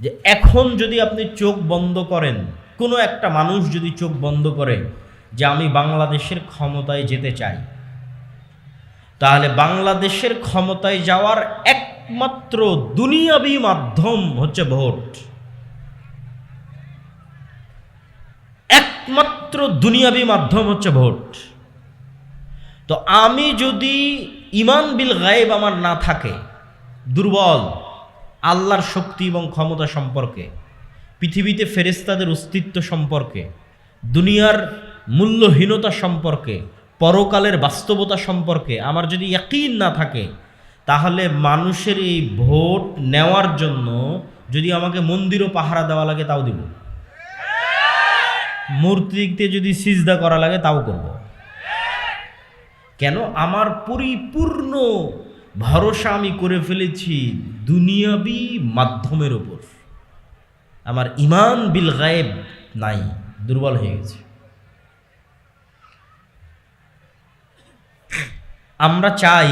যে এখন যদি আপনি চোখ বন্ধ করেন, কোনো একটা মানুষ যদি চোখ বন্ধ করে যে আমি বাংলাদেশের ক্ষমতায় যেতে চাই, তাহলে বাংলাদেশের ক্ষমতায় যাওয়ার একমাত্র দুনিয়াবি মাধ্যম হচ্ছে ভোট। একমাত্র দুনিয়াবি মাধ্যম হচ্ছে ভোট। তো আমি যদি ইমান বিল গায়েব আমার না থাকে, দুর্বল আল্লাহর শক্তি এবং ক্ষমতা সম্পর্কে, পৃথিবীতে ফেরেস্তাদের অস্তিত্ব সম্পর্কে, দুনিয়ার মূল্যহীনতা সম্পর্কে, পরকালের বাস্তবতা সম্পর্কে আমার যদি ইয়াকিন না থাকে, তাহলে মানুষের এই ভোট নেওয়ার জন্য যদি আমাকে মন্দিরও পাহারা দেওয়া লাগে তাও দিব। মূর্তিতে যদি সিজদা করা লাগে তাও করব। কেন? আমার পরিপূর্ণ ভরসা আমি করে ফেলেছি দুনিয়াবি মাধ্যমের ওপর আমার ইমান বিল গায়েব নাই, দুর্বল হয়ে গেছে। আমরা চাই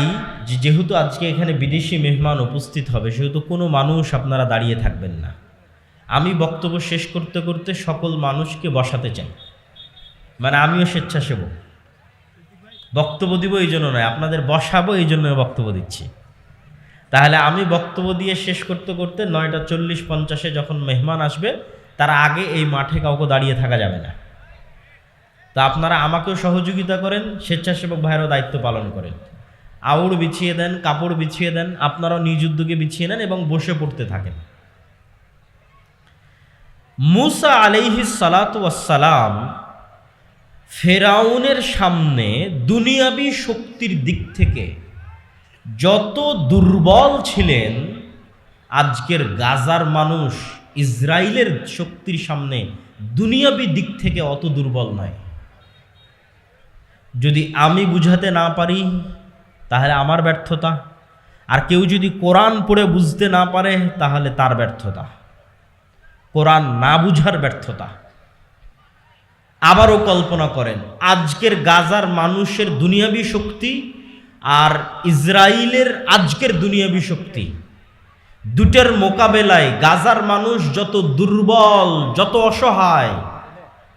যে যেহেতু আজকে এখানে বিদেশি মেহমান উপস্থিত হবে, সেহেতু কোনো মানুষ আপনারা দাঁড়িয়ে থাকবেন না। আমি বক্তব্য শেষ করতে করতে সকল মানুষকে বসাতে চাই। মানে আমিও স্বেচ্ছাসেবক। বক্তব্য দিব এই জন্য নয়, আপনাদের বসাবো এই জন্য বক্তব্য দিচ্ছি। তাহলে আমি বক্তব্য দিয়ে শেষ করতে করতে নয়টা চল্লিশ পঞ্চাশে যখন মেহমান আসবে, তার আগে এই মাঠে কাউকে দাঁড়িয়ে থাকা যাবে না। তা আপনারা আমাকেও সহযোগিতা করেন, স্বেচ্ছাসেবক ভাইয়েরও দায়িত্ব পালন করেন। আউড় বিছিয়ে দেন, কাপড় বিছিয়ে দেন, আপনারাও নিজ উদ্যোগে বিছিয়ে নেন এবং বসে পড়তে থাকেন। মুসা আলাইহি সালাম ফেরাউনের সামনে দুনিয়াবি শক্তির দিক থেকে যত দুর্বল ছিলেন, আজকের গাজার মানুষ ইসরায়েলের শক্তির সামনে দুনিয়াবি দিক থেকে অত দুর্বল নয়। যদি আমি বুঝাতে না পারি, তাহলে আমার ব্যর্থতা। আর কেউ যদি কোরআন পড়ে বুঝতে না পারে, তাহলে তার ব্যর্থতা। কোরআন না বুঝার ব্যর্থতা। আবারও কল্পনা করেন, আজকের গাজার মানুষের দুনিয়াবি শক্তি আর ইসরায়েলের আজকের দুনিয়াবি শক্তি। দুটের মোকাবেলায় গাজার মানুষ যত দুর্বল, যত অসহায়,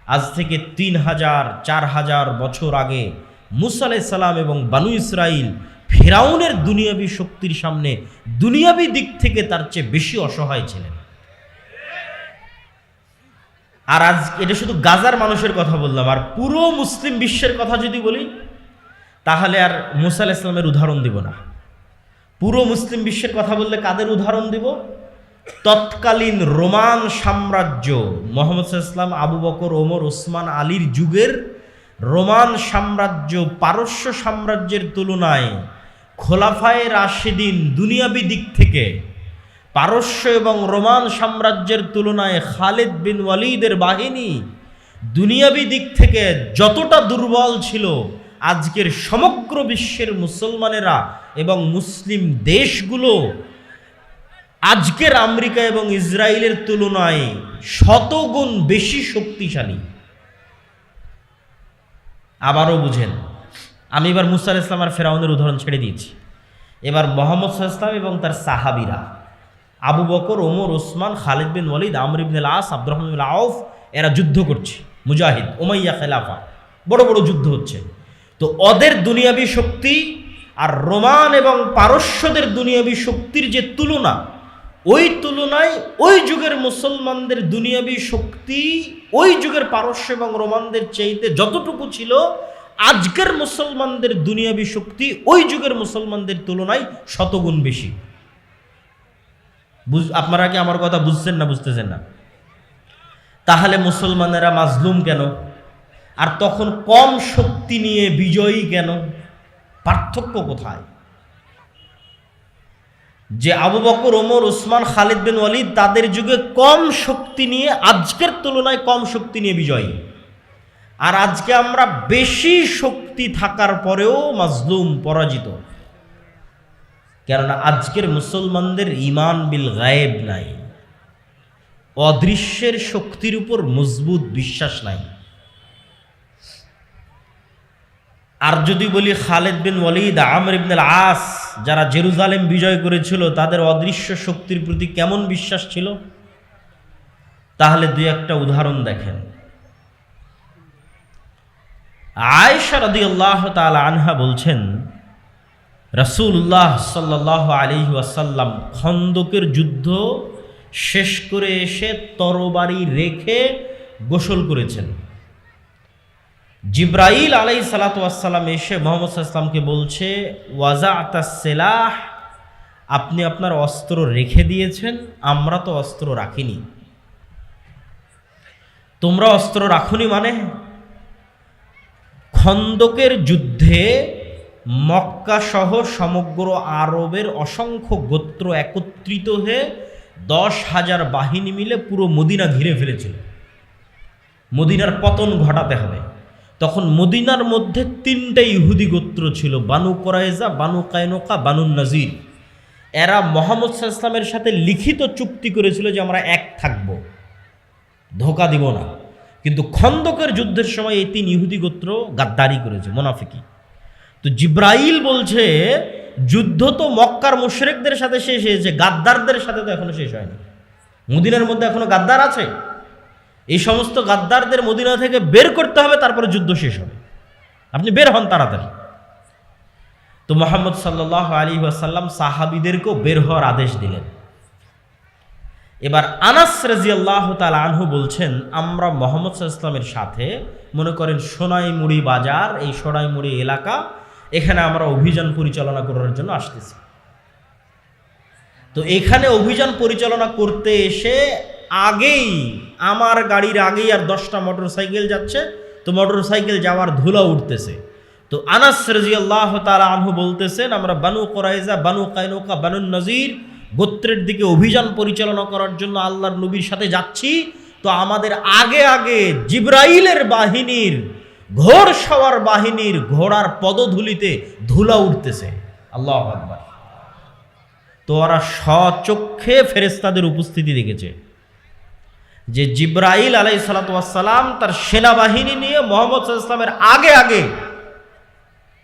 আজ থেকে তিন হাজার, চার হাজার বছর আগে মুসা সালাম এবং বানু ইসরাইল ফেরাউনের দুনিয়াবি শক্তির সামনে দুনিয়াবি দিক থেকে তার চেয়ে বেশি অসহায় ছিলেন। আর আজ এটা শুধু গাজার মানুষের কথা বললাম, আর পুরো মুসলিম বিশ্বের কথা যদি বলি, তাহলে আর মুসা ইসলামের উদাহরণ দিব না। পুরো মুসলিম বিশ্বের কথা বললে কাদের উদাহরণ দিব? তৎকালীন রোমান সাম্রাজ্য, মোহাম্মদ ইসলাম আবু বকর, ওমর, ওসমান, আলীর যুগের রোমান সাম্রাজ্য, পারস্য সাম্রাজ্যের তুলনায় খোলাফায় রাশেদিন দুনিয়াবি দিক থেকে পারস্য এবং রোমান সাম্রাজ্যের তুলনায় খালেদ বিন ওয়ালিদের বাহিনী দুনিয়াবি দিক থেকে যতটা দুর্বল ছিল, আজকের সমগ্র বিশ্বের মুসলমানেরা এবং মুসলিম দেশগুলো আজকের আমেরিকা এবং ইসরায়েলের তুলনায় শতগুণ বেশি শক্তিশালী। আবারও বুঝেন, আমি এবার মুসার ইসলাম আর ফেরাউনের উদাহরণ ছেড়ে দিয়েছি। এবার মোহাম্মদ ইসলাম এবং তার সাহাবিরা। আবু বকর, ওমর, ওসমান, খালিদ বিন ওয়ালিদ, আমর ইবনুল আস ইবনুল আউফ, এরা যুদ্ধ করছে। মুজাহিদ ওমাইয়া খেলাফা। বড় বড় যুদ্ধ হচ্ছে। তো ওদের দুনিয়াবি শক্তি আর রোমান এবং পারস্যদের দুনিয়াবি শক্তির যে তুলনা, ওই তুলনায় ওই যুগের মুসলমানদের দুনিয়াবি শক্তি, ওই যুগের পারস্য এবং রোমানদের চাইতে যতটুকু ছিল, আজকের মুসলমানদের দুনিয়াবি শক্তি ওই যুগের মুসলমানদের তুলনায় শতগুণ বেশি। বুঝ আপনারা কি আমার কথা বুঝছেন না বুঝতেছেন না? তাহলে মুসলমানেরা মাজলুম কেন? আর তখন কম শক্তি নিয়ে বিজয়ী কেন? পার্থক্য কোথায়? যে আবু বকর, ওমর, ওসমান, খালিদ বিন ওয়ালিদ তাদের যুগে কম শক্তি নিয়ে, আজকের তুলনায় কম শক্তি নিয়ে বিজয়ী। আর আজকে আমরা বেশি শক্তি থাকার পরেও মাজলুম পরাজিত। কেননা আজকের মুসলমানদের ইমান বিল গায়েব নাই। অদৃশ্যের শক্তির উপর মজবুত বিশ্বাস নাই। আর যদি বলি খালেদ বিন ওয়ালিদ, আমর ইবনুল আস যারা জেরুজালেম বিজয় করেছিল, তাদের অদৃশ্য শক্তির প্রতি কেমন বিশ্বাস ছিল? তাহলে দুই একটা উদাহরণ দেখেন। আয়েশা রাদিয়াল্লাহু তাআলা আনহা বলছেন রাসূলুল্লাহ সাল্লাল্লাহু আলাইহি ওয়াসাল্লাম খন্দকের যুদ্ধ শেষ করে এসে তরবারি রেখে গোসল করেছেন। জিব্রাইল আলাই সালাতাম এসে মোহাম্মদ সাল্লামকে বলছে ওয়াজা সেলাহ আপনি আপনার অস্ত্র রেখে দিয়েছেন, আমরা তো অস্ত্র রাখিনি। তোমরা অস্ত্র রাখুনি মানে? খন্দকের যুদ্ধে মক্কা সহ সমগ্র আরবের অসংখ্য গোত্র একত্রিত হয়ে দশ হাজার বাহিনী মিলে পুরো মদিনা ঘিরে ফেলেছিল। মদিনার পতন ঘটাতে হবে। তখন মদিনার মধ্যে তিনটে ইহুদি গোত্র ছিল, Banu Qurayza Banu Qaynuqa Banu Nadir. এরা মোহাম্মদ ইসলামের সাথে লিখিত চুক্তি করেছিল যে আমরা এক থাকব। ধোকা দিব না। কিন্তু খন্দকের যুদ্ধের সময় এই তিন ইহুদি গোত্র গাদ্দারি করেছে, মোনাফিকি। তো জিব্রাইল বলছে, যুদ্ধ তো মক্কার মুশরেকদের সাথে শেষ হয়েছে, গাদ্দারদের সাথে তো এখনও শেষ হয়নি। মদিনার মধ্যে এখনও গাদ্দার আছে? এই সমস্ত গাদ্দারদের মদিনা থেকে বের করতে হবে, তারপরে যুদ্ধ শেষ হবে। আপনি বের হন তাড়াতাড়ি। তো মোহাম্মদ সাল্লাহ আলী ওয়াসাল্লাম সাহাবিদেরকেও বের হওয়ার আদেশ দিলেন। এবার আনাস রাজিয়াল্লাহ তাল আনহু বলছেন, আমরা মোহাম্মদ ইসলামের সাথে, মনে করেন সোনাইমুড়ি বাজার, এই সোনাইমুড়ি এলাকা এখানে আমরা অভিযান পরিচালনা করার জন্য আসতেছি। তো এখানে অভিযান পরিচালনা করতে এসে আগেই, আমার গাড়ির আগেই আর দশটা মোটর সাইকেল যাচ্ছে, তো মোটর সাইকেল যাওয়ার ধুলা উঠতেছে। তো আনাস রাজিয়াল্লাহ তালা আনহু বলতেছেন, আমরা Banu Qurayza Banu Qaynuqa, Banu Nadir, গোত্রের দিকে অভিযান পরিচালনা করার জন্য আল্লাহর নবীর সাথে যাচ্ছি। তো আমাদের আগে আগে জিব্রাইলের বাহিনীর ঘোর সওয়ার বাহিনীর ঘোড়ার পদধূলিতে ধুলা উঠতেছে আল্লাহ আকবার। তো ওরা স্বচক্ষে ফেরেস্তাদের উপস্থিতি দেখেছে। যে জিব্রাইল আলাই সালাতাম তার সেনাবাহিনী নিয়ে মোহাম্মদ ইসলামের আগে আগে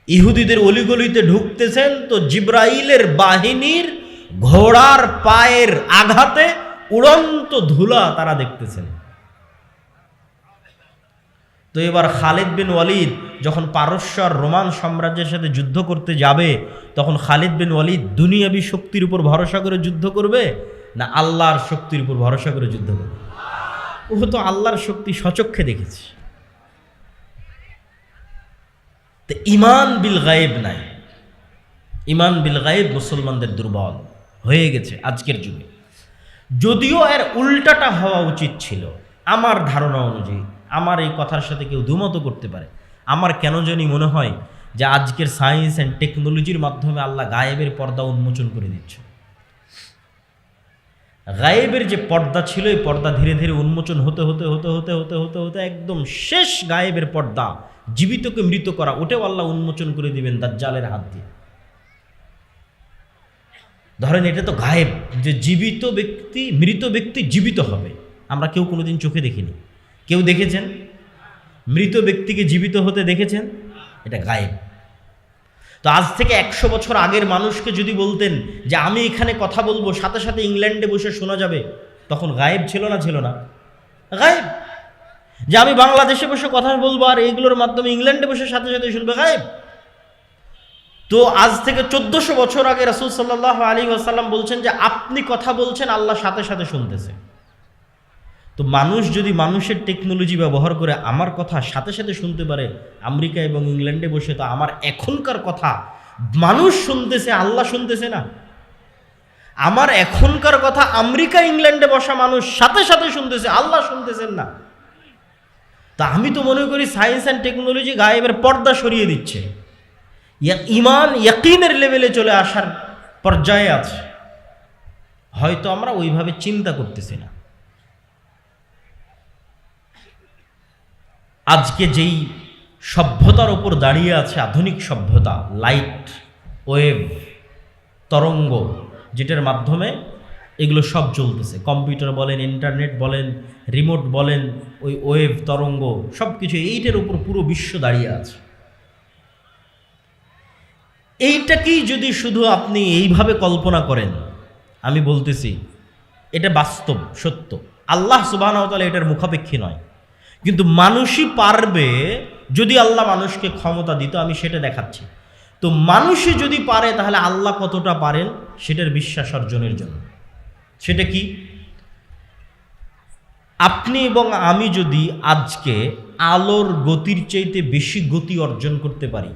ইহুদিদের অলিগলিতে ঢুকতেছেন, তো জিব্রাইলের বাহিনীর ঘোড়ার পায়ের আঘাতে উড়ন্ত ধুলা তারা দেখতেছেন। তো এবার খালিদ বিন ওয়ালিদ যখন পারস্য আর রোমান সাম্রাজ্যের সাথে যুদ্ধ করতে যাবে, তখন খালিদ বিন ওয়ালিদ দুনিয়াবী শক্তির উপর ভরসা করে যুদ্ধ করবে না আল্লাহর শক্তির উপর ভরসা করে যুদ্ধ করবে? ও তো আল্লাহর শক্তি সচক্ষে দেখেছে। তো ইমান বিল গায়েব নাই। ইমান বিল গায়েব মুসলমানদের দুর্বল হয়ে গেছে আজকের যুগে। যদিও এর উল্টাটা হওয়া উচিত ছিল, আমার ধারণা অনুযায়ী। আমার এই কথার সাথে কেউ দুমত করতে পারে। আমার কেন জানি মনে হয় যে আজকের সায়েন্স অ্যান্ড টেকনোলজির মাধ্যমে আল্লাহ গায়েবের পর্দা উন্মোচন করে দিচ্ছে। গায়েবের যে পর্দা ছিল, এই পর্দা ধীরে ধীরে উন্মোচন হতে হতে হতে হতে হতে হতে হতে একদম শেষ গায়েবের পর্দা, জীবিতকে মৃত করা, ওটাও আল্লাহ উন্মোচন করে দিবেন দাজ্জালের হাত দিয়ে। ধরেন এটা তো গায়েব, যে জীবিত ব্যক্তি, মৃত ব্যক্তি জীবিত হবে। আমরা কেউ কোনোদিন চোখে দেখিনি। কেউ দেখেছেন? মৃত ব্যক্তিকে জীবিত হতে দেখেছেন? এটা গায়েব। তো আজ থেকে একশো বছর আগের মানুষকে যদি বলতেন যে আমি এখানে কথা বলব, সাথে সাথে ইংল্যান্ডে বসে শোনা যাবে, তখন গায়েব ছিল না ছিল না? গায়েব। যে আমি বাংলাদেশে বসে কথা বলব আর এইগুলোর মাধ্যমে ইংল্যান্ডে বসে সাথে সাথে শুনবে, গায়েব। তো আজ থেকে চোদ্দশো বছর আগে রাসুল সাল্লাহ আলী আসাল্লাম বলছেন যে আপনি কথা বলছেন, আল্লাহ সাথে সাথে শুনতেছে। তো মানুষ যদি মানুষের টেকনোলজি ব্যবহার করে আমার কথা সাথে সাথে শুনতে পারে, আমেরিকা এবং ইংল্যান্ডে বসে, তো আমার এখনকার কথা মানুষ শুনতেছে, আল্লাহ শুনতেছে না। আমার এখনকার কথা আমেরিকা, ইংল্যান্ডে বসা মানুষ সাথে সাথে শুনতেছে, আল্লাহ শুনতেছেন না। তা আমি তো মনে করি সায়েন্স অ্যান্ড টেকনোলজি গায়েবের পর্দা সরিয়ে দিচ্ছে। ইমান ইয়াকিনের লেভেলে চলে আসার পর্যায়ে আছে। হয়তো আমরা ওইভাবে চিন্তা করতেছি না। আজকে যেই সভ্যতার ওপর দাঁড়িয়ে আছে আধুনিক সভ্যতা লাইট ওয়েভ তরঙ্গ, যেটার মাধ্যমে এগুলো সব চলতেছে। কম্পিউটার বলেন ইন্টারনেট বলেন রিমোট বলেন, ওই ওয়েভ তরঙ্গ সব কিছু এইটার উপর পুরো বিশ্ব দাঁড়িয়ে আছে। এইটাকেই যদি শুধু আপনি এইভাবে কল্পনা করেন, আমি বলতেছি, এটা বাস্তব, সত্য। আল্লাহ সুবাহতালা এটার মুখাপেক্ষী নয়। কিন্তু মানুষই পারবে যদি আল্লাহ মানুষকে ক্ষমতা দিত, আমি সেটা দেখাচ্ছি। তো মানুষই যদি পারে, তাহলে আল্লাহ কতটা পারেন? সেটার বিশ্বাস অর্জনের জন্য। সেটা কি? আপনি এবং আমি যদি আজকে আলোর গতির চাইতে বেশি গতি অর্জন করতে পারি,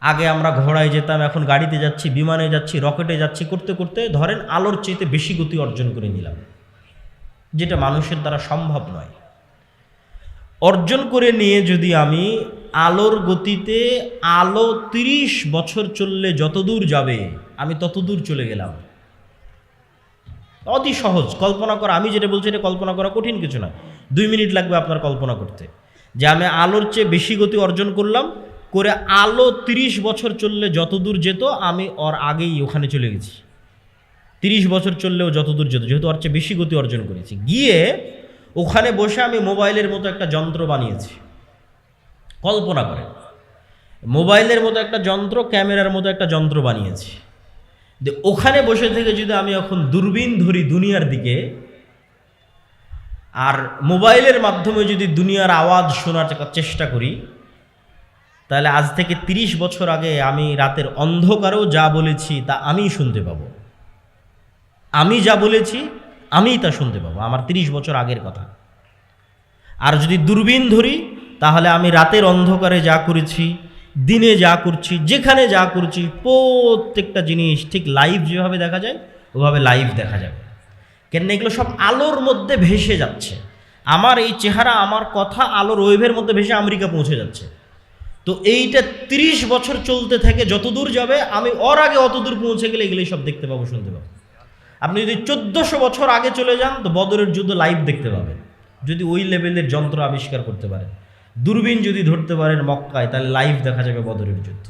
আগে আমরা ঘোড়ায় যেতাম, এখন গাড়িতে যাচ্ছি, বিমানে যাচ্ছি, রকেটে যাচ্ছি, করতে করতে ধরেন আলোর চাইতে বেশি গতি অর্জন করে নিলাম। যেটা মানুষের দ্বারা সম্ভব নয়। অর্জন করে নিয়ে যদি আমি আলোর গতিতে আলো তিরিশ বছর চললে যতদূর যাবে, আমি ততদূর চলে গেলাম। অতি সহজ। কল্পনা করা, আমি যেটা বলছি এটা কল্পনা করা কঠিন কিছু না। দুই মিনিট লাগবে আপনার কল্পনা করতে। যে আমি আলোর চেয়ে বেশি গতি অর্জন করলাম, করে আলো তিরিশ বছর চললে যতদূর যেত, আমি ওর আগেই ওখানে চলে গেছি। তিরিশ বছর চললেও যত দূর যেত, যেহেতু ওর চেয়ে বেশি গতি অর্জন করেছি। গিয়ে ওখানে বসে আমি মোবাইলের মতো একটা যন্ত্র বানিয়েছি। কল্পনা করে মোবাইলের মতো একটা যন্ত্র, ক্যামেরার মতো একটা যন্ত্র বানিয়েছি। যে ওখানে বসে থেকে যদি আমি এখন দূরবীন ধরি দুনিয়ার দিকে, আর মোবাইলের মাধ্যমে যদি দুনিয়ার আওয়াজ শোনার চেষ্টা করি, তাহলে আজ থেকে ৩০ বছর আগে আমি রাতের অন্ধকারেও যা বলেছি তা আমিই শুনতে পাবো। আমি যা বলেছি, আমিই তা শুনতে পাবো। আমার ৩০ বছর আগের কথা। আর যদি দূরবীন ধরি, তাহলে আমি রাতের অন্ধকারে যা করেছি, দিনে যা করছি, যেখানে যা করছি, প্রত্যেকটা জিনিস ঠিক লাইভ যেভাবে দেখা যায়, ওভাবে লাইভ দেখা যাবে। কেন এগুলো সব আলোর মধ্যে ভেসে যাচ্ছে। আমার এই চেহারা, আমার কথা আলোর ওয়েভের মধ্যে ভেসে আমেরিকা পৌঁছে যাচ্ছে। তো এইটা তিরিশ বছর চলতে থাকে যতদূর যাবে, আমি ওর আগে অতদূর পৌঁছে গেলে এগুলোই সব দেখতে পাবো, শুনতে পাবো। আপনি যদি চোদ্দোশো বছর আগে চলে যান, তো বদরের যুদ্ধ লাইভ দেখতে পাবেন। যদি ওই লেভেলের যন্ত্র আবিষ্কার করতে পারেন। দূরবীন যদি ধরতে পারেন মক্কায়, তাহলে লাইভ দেখা যাবে বদরের যুদ্ধ।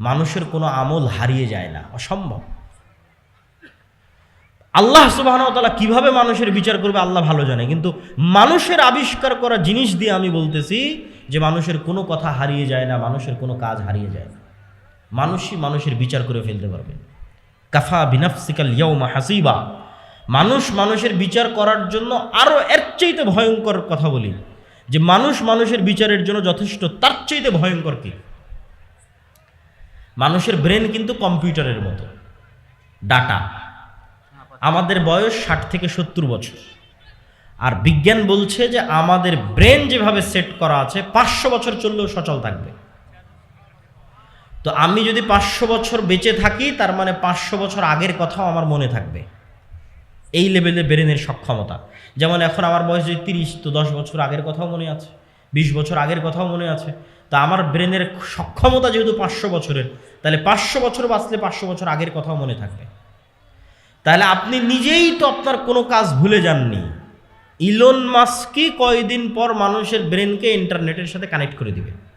মানুষের কোনো আমল হারিয়ে যায় না, অসম্ভব। আল্লাহ সুবাহনতালা কীভাবে মানুষের বিচার করবে, আল্লাহ ভালো জানে। কিন্তু মানুষের আবিষ্কার করা জিনিস দিয়ে আমি বলতেছি যে মানুষের কোনো কথা হারিয়ে যায় না, মানুষের কোনো কাজ হারিয়ে যায় না। মানুষই মানুষের বিচার করে ফেলতে পারবে। কাফা বিনাফসিকাল ইয়ৌমা হাসিবা। মানুষ মানুষের বিচার করার জন্য আরও এর চাইতে ভয়ঙ্কর কথা বলি। যে মানুষ মানুষের বিচারের জন্য যথেষ্ট, তার চাইতে ভয়ঙ্কর কি? মানুষের ব্রেন কিন্তু কম্পিউটারের মতো। ডাটা। আমাদের বয়স ষাট থেকে সত্তর বছর। আর বিজ্ঞান বলছে যে আমাদের ব্রেন যেভাবে সেট করা আছে, পাঁচশো বছর চললেও সচল থাকবে। তো আমি যদি পাঁচশো বছর বেঁচে থাকি, তার মানে পাঁচশো বছর আগের কথাও আমার মনে থাকবে। এই লেভেলে ব্রেনের সক্ষমতা। যেমন এখন আমার বয়স যদি তিরিশ, তো দশ বছর আগের কথাও মনে আছে, বিশ বছর আগের কথাও মনে আছে। তা আমার ব্রেনের সক্ষমতা যেহেতু পাঁচশো বছরের, তাহলে পাঁচশো বছর বাঁচলে পাঁচশো বছর আগের কথাও মনে থাকবে। তাহলে আপনি নিজেই তো আপনার কোনো কাজ ভুলে যাননি। ইলন মাস্কই কয়দিন পর মানুষের ব্রেনকে ইন্টারনেটের সাথে কানেক্ট করে দিবে।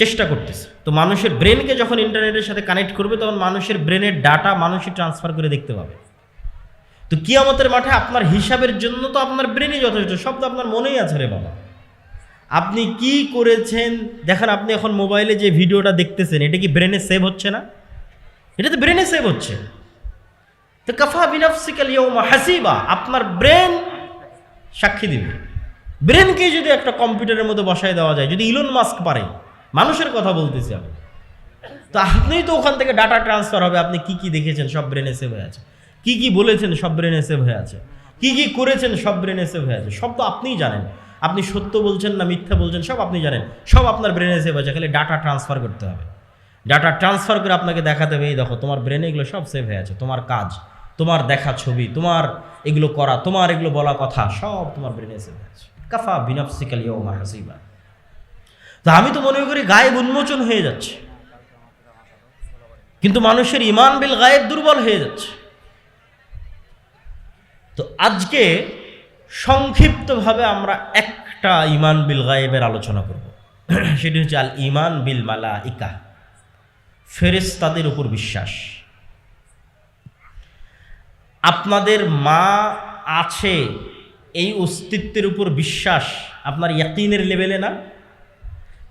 চেষ্টা করতেছে। তো মানুষের ব্রেনকে যখন ইন্টারনেটের সাথে কানেক্ট করবে, তখন মানুষের ব্রেনের ডাটা মানুষই ট্রান্সফার করে দেখতে পাবে। তো কিয়ামতের মাঠে আপনার হিসাবের জন্য তো আপনার ব্রেনই যথেষ্ট, সব তো আপনার মনেই আছে রে বাবা। আপনি কি করেছেন? দেখেন, আপনি এখন মোবাইলে যে ভিডিওটা দেখতেছেন, এটা কি ব্রেনে সেভ হচ্ছে না? এটা তো ব্রেনে সেভ হচ্ছে। তো কাফা বিনাফসিকাল ইয়ৌমা হাসিবা, আপনার ব্রেন সাক্ষী দিবে। ব্রেনকে যদি একটা কম্পিউটারের মধ্যে বসায় দেওয়া যায়, যদি ইলন মাস্ক পারে মানুষের কথা বলতেছি আমি। তো আপনিই তো ওখান থেকে ডাটা ট্রান্সফার হবে, আপনি কি কি দেখেছেন সব ব্রেনে সেভ হয়ে আছে। কি কি বলেছেন সব ব্রেনে সেভ হয়ে আছে। কি কি করেছেন সব ব্রেনে সেভ হয়ে আছে। সব তো আপনিই জানেন। আপনি সত্য বলছেন না মিথ্যা বলছেন সব আপনি জানেন। সব আপনার ব্রেনে সেভ আছে, খালি ডাটা ট্রান্সফার করতে হবে। ডাটা ট্রান্সফার করে আপনাকে দেখাতে হবে, এই দেখো, তোমার ব্রেনে এগুলো সব সেভ হয়ে আছে। তোমার কাজ, তোমার দেখা ছবি, তোমার এগুলো করা, তোমার এগুলো বলা কথা, সব তোমার ব্রেনে সেভ হয়ে আছে। কাফা বিনাফসিকাল ইয়ৌমা হাসিবা। তো আমি তো মনে করি গায়েব উন্মোচন হয়ে যাচ্ছে। কিন্তু মানুষের ইমান বিল গায়েব দুর্বল হয়ে যাচ্ছে। তো আজকে সংক্ষিপ্তভাবে আমরা একটা ইমান বিল গায়েবের আলোচনা করব। সেটি হচ্ছে আল ইমান বিল মালা ইকা ফেরেস্তাদের উপর বিশ্বাস। আপনাদের মা আছে এই অস্তিত্বের উপর বিশ্বাস আপনার ইয়াকিনের লেভেলে না?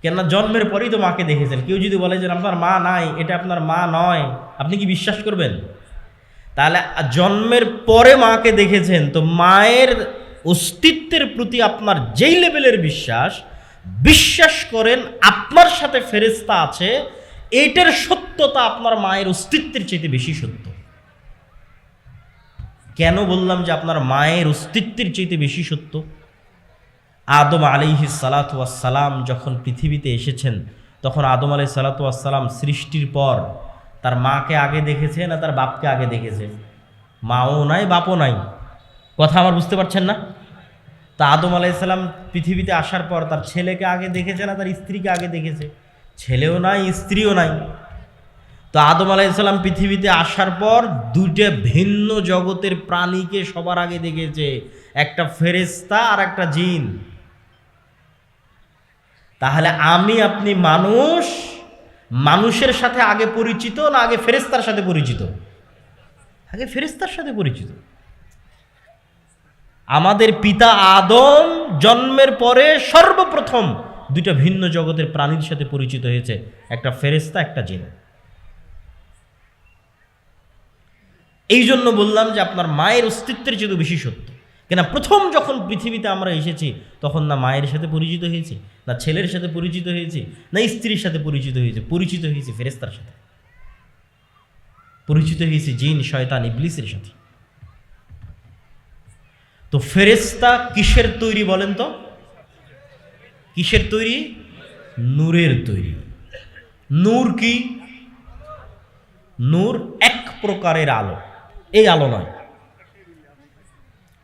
কেননা জন্মের পরেই তো মাকে দেখেছেন। কেউ যদি বলে যে আপনার মা নাই, এটা আপনার মা নয়, আপনি কি বিশ্বাস করবেন? তাহলে জন্মের পরে মাকে দেখেছেন, তো মায়ের অস্তিত্বের প্রতি আপনার যেই লেভেলের বিশ্বাস বিশ্বাস করেন আপনার সাথে ফেরেস্তা আছে এইটার সত্যতা আপনার মায়ের অস্তিত্বের চাইতে বেশি সত্য। কেন বললাম যে আপনার মায়ের অস্তিত্বের চাইতে বেশি সত্য? আদম আলিহি সালাতাম যখন পৃথিবীতে এসেছেন, তখন আদম আলাই সালাতাম সৃষ্টির পর তার মাকে আগে দেখেছে না তার বাপকে আগে দেখেছে? মাও নাই, বাপও নাই। কথা আমার বুঝতে পারছেন না? তা আদম আলাইসাল্লাম পৃথিবীতে আসার পর তার ছেলেকে আগে দেখেছে না তার স্ত্রীকে আগে দেখেছে? ছেলেও নাই, স্ত্রীও নাই। তো আদম আলাইসাল্লাম পৃথিবীতে আসার পর দুইটা ভিন্ন জগতের প্রাণীকে সবার আগে দেখেছে। একটা ফেরেস্তা আর একটা জিন। তাহলে আমি আপনি মানুষ, মানুষের সাথে আগে পরিচিত না আগে ফেরেস্তার সাথে পরিচিত? আগে ফেরেস্তার সাথে পরিচিত। আমাদের পিতা আদম জন্মের পরে সর্বপ্রথম দুইটা ভিন্ন জগতের প্রাণীর সাথে পরিচিত হয়েছে, একটা ফেরেস্তা একটা জিন। এই জন্য বললাম যে আপনার মায়ের অস্তিত্বের চেয়ে বেশি সত্য। কেন প্রথম যখন পৃথিবীতে আমরা এসেছি, তখন না মায়ের সাথে পরিচিত হয়েছি, না ছেলের সাথে পরিচিত হয়েছি, না স্ত্রীর সাথে পরিচিত হয়েছে, পরিচিত হয়েছি ফেরেস্তার সাথে। পরিচিত হয়েছে জিন, শয়তান, ইবলিসের সাথে। তো ফেরেস্তা কিসের তৈরি বলেন তো? কিসের তৈরি? নূরের তৈরি। নূর কি? নূর এক প্রকারের আলো। এই আলো নয়।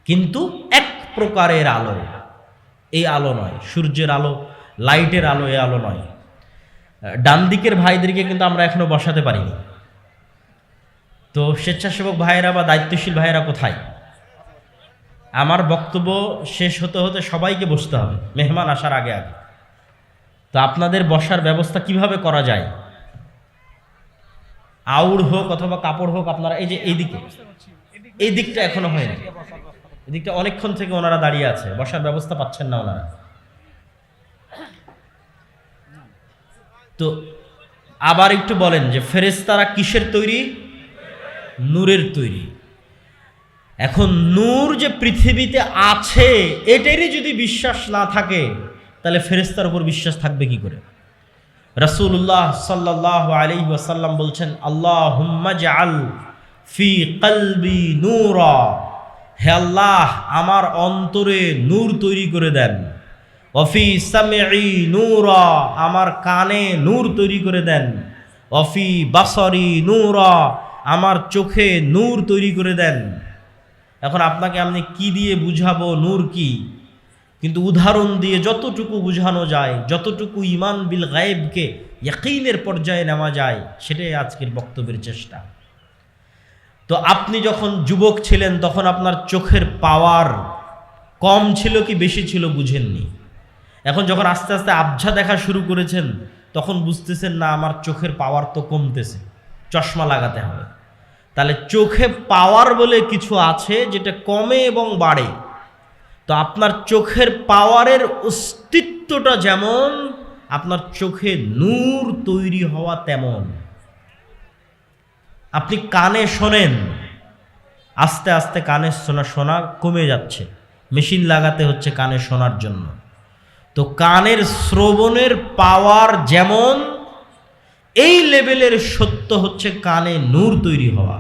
কিন্তু এক প্রকারের আলো। এই আলো নয়, সূর্যের আলো, লাইটের আলো, এই আলো নয়। ডান দিকের ভাইদেরকে কিন্তু আমরা এখনও বসাতে পারিনি। তো স্বেচ্ছাসেবক ভাইয়েরা বা দায়িত্বশীল ভাইয়েরা কোথায়? আমার বক্তব্য শেষ হতে হতে সবাইকে বসতে হবে, মেহমান আসার আগে আগে। তো আপনাদের বসার ব্যবস্থা কীভাবে করা যায়? আউড় হোক অথবা কাপড় হোক আপনারা, এই যে এইদিকে এই দিকটা এখনও হয়নি। এদিকটা অনেকক্ষণ থেকে ওনারা দাঁড়িয়ে আছে। বসার ব্যবস্থা পাচ্ছেন না ওনারা। তো আবার একটু বলেন যে ফেরেস্তারা কিসের তৈরি? নূরের তৈরি। এখন নূর যে পৃথিবীতে আছে, এটারই যদি বিশ্বাস না থাকে, তাহলে ফেরেস্তার উপর বিশ্বাস থাকবে কি করে? রসুল্লাহ সাল্লাহ আলী ওয়াসাল্লাম বলছেন আল্লাহ আল ফি কলবি নূরা। হে আল্লাহ, আমার অন্তরে নূর তৈরি করে দেন। অফি সামেই নূরা, আমার কানে নূর তৈরি করে দেন। অফি বাসরি নূরা, আমার চোখে নূর তৈরি করে দেন। এখন আপনাকে আমি কি দিয়ে বুঝাবো নূর কি? কিন্তু উদাহরণ দিয়ে যতটুকু বুঝানো যায়, যতটুকু ইমান বিল গায়েবকে ইয়াকিনের পর্যায়ে নেওয়া যায়, সেটাই আজকের বক্তব্যের চেষ্টা। তো আপনি যখন যুবক ছিলেন, তখন আপনার চোখের পাওয়ার কম ছিল কি বেশি ছিল বুঝেননি? এখন যখন আস্তে আস্তে আবঝা দেখা শুরু করেছেন, তখন বুঝতেছেন, না, আমার চোখের পাওয়ার তো কমতেছে, চশমা লাগাতে হবে। তাহলে চোখে পাওয়ার বলে কিছু আছে যেটা কমে এবং বাড়ে। তো আপনার চোখের পাওয়ারের অস্তিত্বটা যেমন, আপনার চোখে নূর তৈরি হওয়া তেমন। আপনি কানে শোনেন, আস্তে আস্তে কানে শোনা শোনা কমে যাচ্ছে। মেশিন লাগাতে হচ্ছে কানে শোনার জন্য। তো কানের শ্রবণের পাওয়ার যেমন, এই লেভেলের সত্য হচ্ছে কানে নূর তৈরি হওয়া।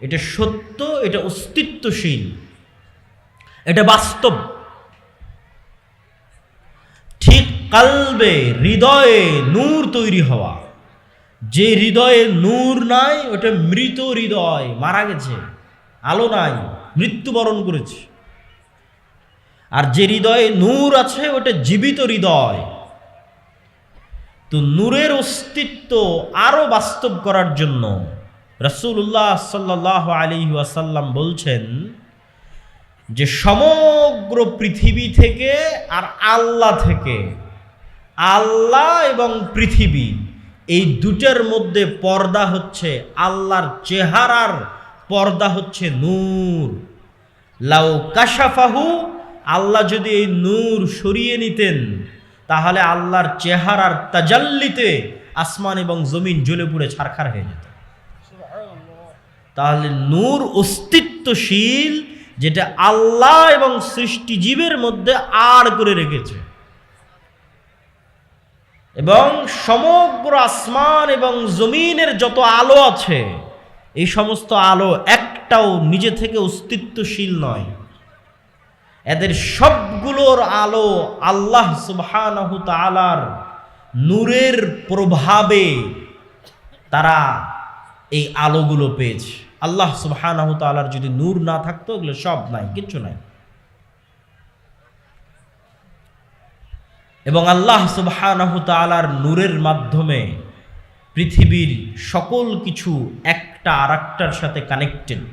এটা সত্য, এটা অস্তিত্বশীল, এটা বাস্তব। ঠিক কালবে, হৃদয়ে নূর তৈরি হওয়া। যে হৃদয়ে নূর নাই, ওটা মৃত হৃদয়, মারা গেছে, আলো নাই, মৃত্যুবরণ করেছে। আর যে হৃদয়ে নূর আছে, ওটা জীবিত হৃদয়। তো নূরের অস্তিত্ব আরও বাস্তব করার জন্য রসুল্লাহ সাল্লাহ আলী ওয়াসাল্লাম বলছেন যে সমগ্র পৃথিবী থেকে আর আল্লাহ থেকে, আল্লাহ এবং পৃথিবী এই দুটার মধ্যে পর্দা হচ্ছে আল্লাহর চেহারার পর্দা হচ্ছে নূর। লাউ কাশাফাহু, আল্লাহ যদি এই নূর সরিয়ে নিতেন, তাহলে আল্লাহর চেহারার তাজাল্লিতে আসমান এবং জমিন জ্বলে পুড়ে ছারখার হয়ে যেত। তাহলে নূর অস্তিত্বশীল, যেটা আল্লাহ এবং সৃষ্টিজীবের মধ্যে আড় করে রেখেছে। এবং সমগ্র আসমান এবং জমিনের যত আলো আছে, এই সমস্ত আলো একটাও নিজে থেকে অস্তিত্বশীল নয়। এদের সবগুলোর আলো আল্লাহ সুবহানাহু তাআলার নূরের প্রভাবে তারা এই আলোগুলো পেয়েছে। আল্লাহ সুবহানাহু তাআলার যদি নূর না থাকতো, এগুলো সব নাই, কিচ্ছু নাই। এবং আল্লাহ সুবাহানহতালার নূরের মাধ্যমে পৃথিবীর সকল কিছু একটা আর সাথে কানেক্টেড